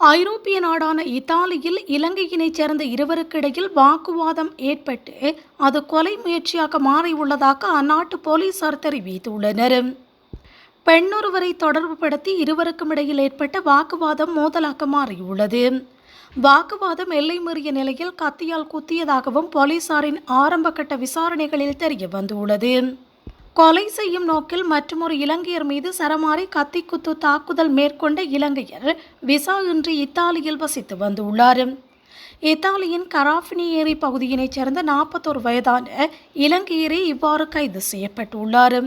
ஐரோப்பிய நாடான இத்தாலியில் இலங்கையினைச் சேர்ந்த இருவருக்கு இடையில் வாக்குவாதம் ஏற்பட்டு அது கொலை முயற்சியாக மாறியுள்ளதாக அந்நாட்டு போலீசார் தெரிவித்துள்ளனர். பெண்ணொருவரை தொடர்புபடுத்தி இருவருக்கும் இடையில் ஏற்பட்ட வாக்குவாதம் மோதலாக மாறியுள்ளது. வாக்குவாதம் எல்லை மீறிய நிலையில் கத்தியால் குத்தியதாகவும் போலீசாரின் ஆரம்பகட்ட விசாரணைகளில் தெரிய வந்துள்ளது கொலை செய்யும் நோக்கில் மற்றொரு இலங்கையர் மீது சரமாரி கத்திக்குத்து தாக்குதல் மேற்கொண்ட இலங்கையர் விசா இன்றி இத்தாலியில் வசித்து வந்துள்ளார். இத்தாலியின் கராஃபினியேரி பகுதியினைச் சேர்ந்த நாற்பத்தோரு வயதான இலங்கையரே இவ்வாறு கைது செய்யப்பட்டுள்ளார்.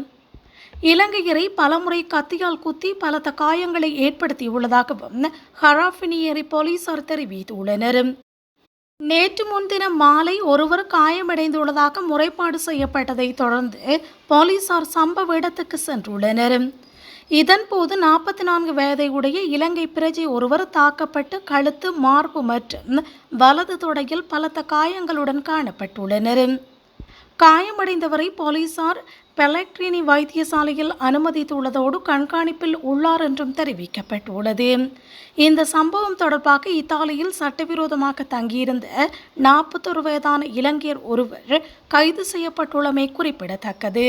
இலங்கையரை பலமுறை கத்தியால் குத்தி பலத்த காயங்களை ஏற்படுத்தியுள்ளதாகவும் ஹராஃபினியேரி போலீசார் தெரிவித்துள்ளனர். நேற்று முன்தினம் மாலை ஒருவர் காயமடைந்துள்ளதாக முறைப்பாடு செய்யப்பட்டதை தொடர்ந்து போலீசார் சம்பவ இடத்துக்கு சென்றுள்ளனர். இதன்போது நாற்பத்தி நான்கு வயதை உடைய இலங்கை பிரஜை ஒருவர் தாக்கப்பட்டு கழுத்து மார்பு மற்றும் வலது தொடையில் பலத்த காயங்களுடன் காணப்பட்டுள்ளனர். காயமடைந்தவரை போலீசார் பெலக்ட்ரினி வைத்தியசாலையில் அனுமதித்துள்ளதோடு கண்காணிப்பில் உள்ளார் என்றும் தெரிவிக்கப்பட்டுள்ளது. இந்த சம்பவம் தொடர்பாக இத்தாலியில் சட்டவிரோதமாக தங்கியிருந்த நாற்பத்தொரு வயதான இலங்கையர் ஒருவர் கைது செய்யப்பட்டுள்ளமை குறிப்பிடத்தக்கது.